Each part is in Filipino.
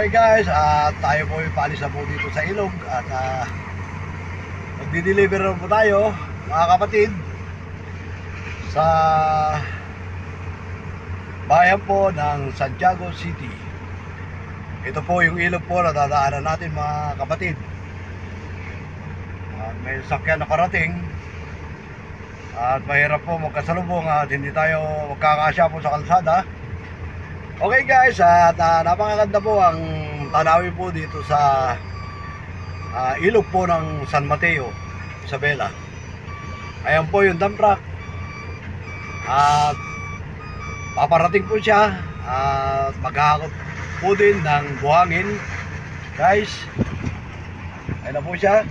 Okay guys, at tayo po paalis na po dito sa ilog at uh, magdi-deliver po tayo mga kapatid sa bayan po ng Santiago City. Ito po yung ilog po na dadaanan natin mga kapatid. At may sakyan na parating at mahirap po magkasalubong at hindi tayo magkakasya po sa kalsada. Okay guys, at uh, napakaganda po ang tanawin po dito sa ah, ilog po ng San Mateo, Isabela. Ayan po yung dump truck. At paparating po siya at maghahakot po din ng buhangin. Guys, ayan na po siya.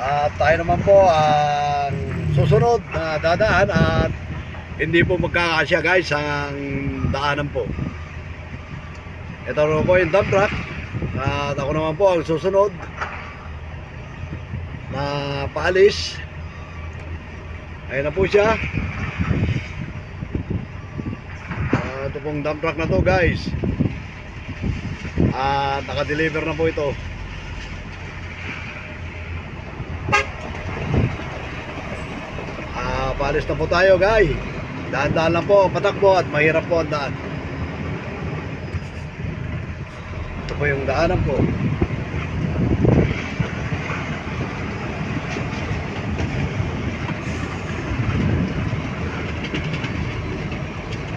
At tayo naman po ang susunod na dadaan at hindi po magkakasya guys ang daanan po. Ito naman po yung dump truck. At ako naman po ang susunod na paalis. Ayan na po siya. Ah, ito pong dump truck na to guys. At naka-deliver na po ito. Ah, paalis na po tayo guys. Dahan-dahan lang po, patakbo at mahirap po ang daan. Ito po yung daanan po.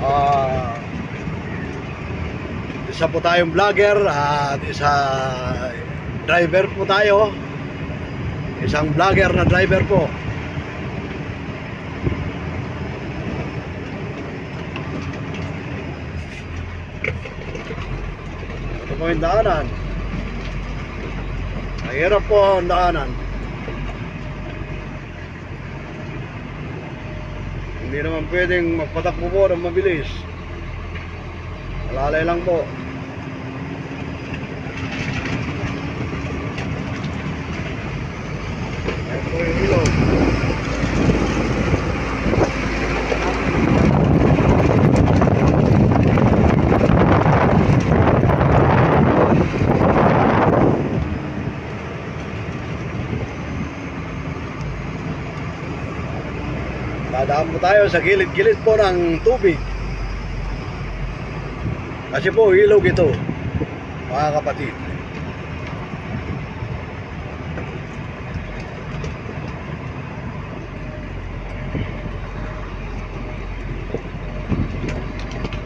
Ah, isa po tayong vlogger at isa driver po tayo. Isang vlogger na driver po. Po yung daanan. Mahirap po ang daanan. Hindi naman pwedeng magpatakbo po ng mabilis. Alalay lang po. Ayan po yung ilog. Dadaan po tayo sa gilid-gilid po ng tubig. Kasi po, ilog ito, mga kapatid.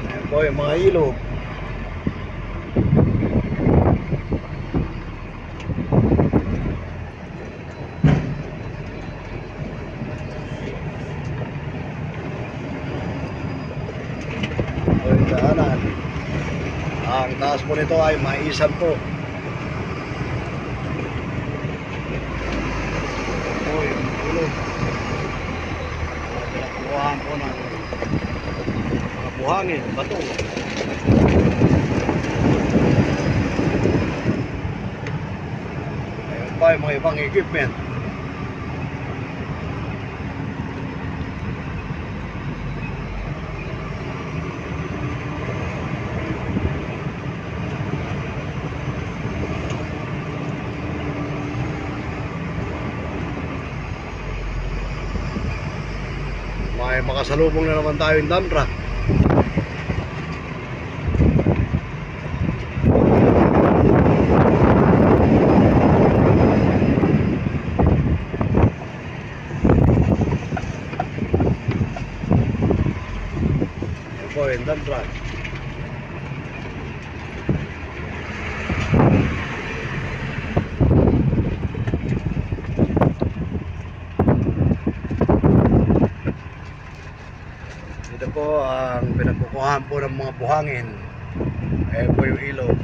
Ayan po yung mga ilog. O yung daanan. Ang taas po nito ay maisan po. Yung ilog. Pinakuhaan po ng mga buhangin, bato. Ayun pa yung mga ibang equipment. May makasalubong na naman tayo yung dump truck. Yan po yung dump truck. Po ang pinagkukuhaan po ng mga buhangin. Ayan po yung ilog.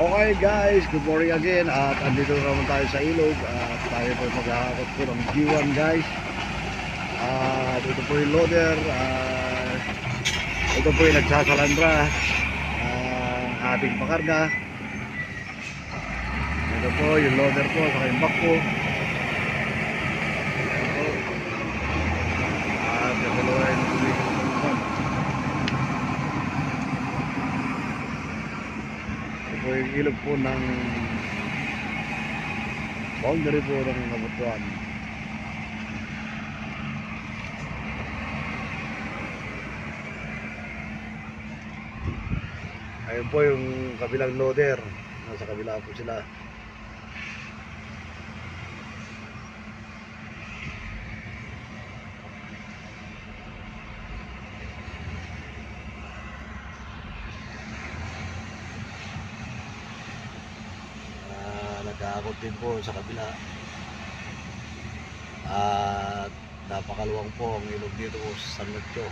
Okay guys, good morning again. At andito na naman tayo sa ilog. At tayo po maghahakot po ng G1 guys. At ito po yung loader. At ito po yung nagsasalandra. Ang ating pakarga Ito po yung loader po sa yung back po. At yung tumigas po naman. Ito po yung ilog po ng boundary po ng Nabutuan. Ayun po yung kabilang loader. Nasa kabila po sila. Nag-aakot din po sa kabila. At napakaluwang po ang ilog dito po sa San Lucio.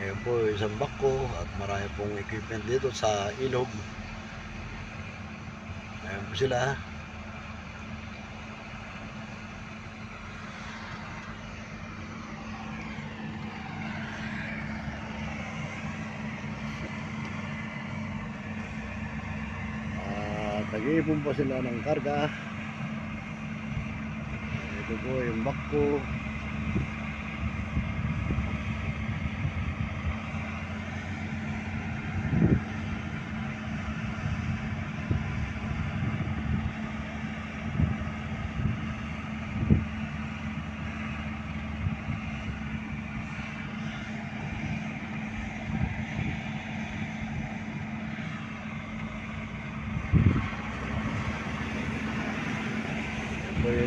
Ayan po isang bako at marami pong equipment dito sa ilog. Ayan po sila. At nag-iipon po sila ng karga. Ito po yung. Ito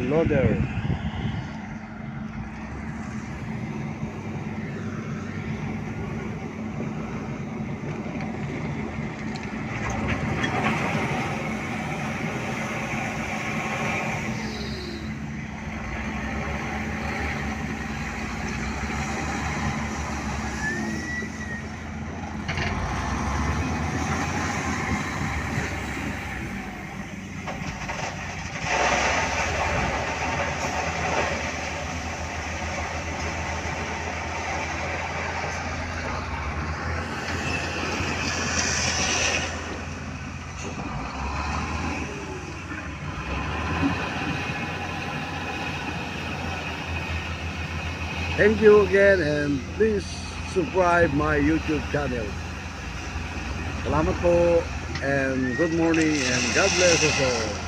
yung loader. Thank you again and please subscribe my YouTube channel. Salamat po and good morning and God bless us all.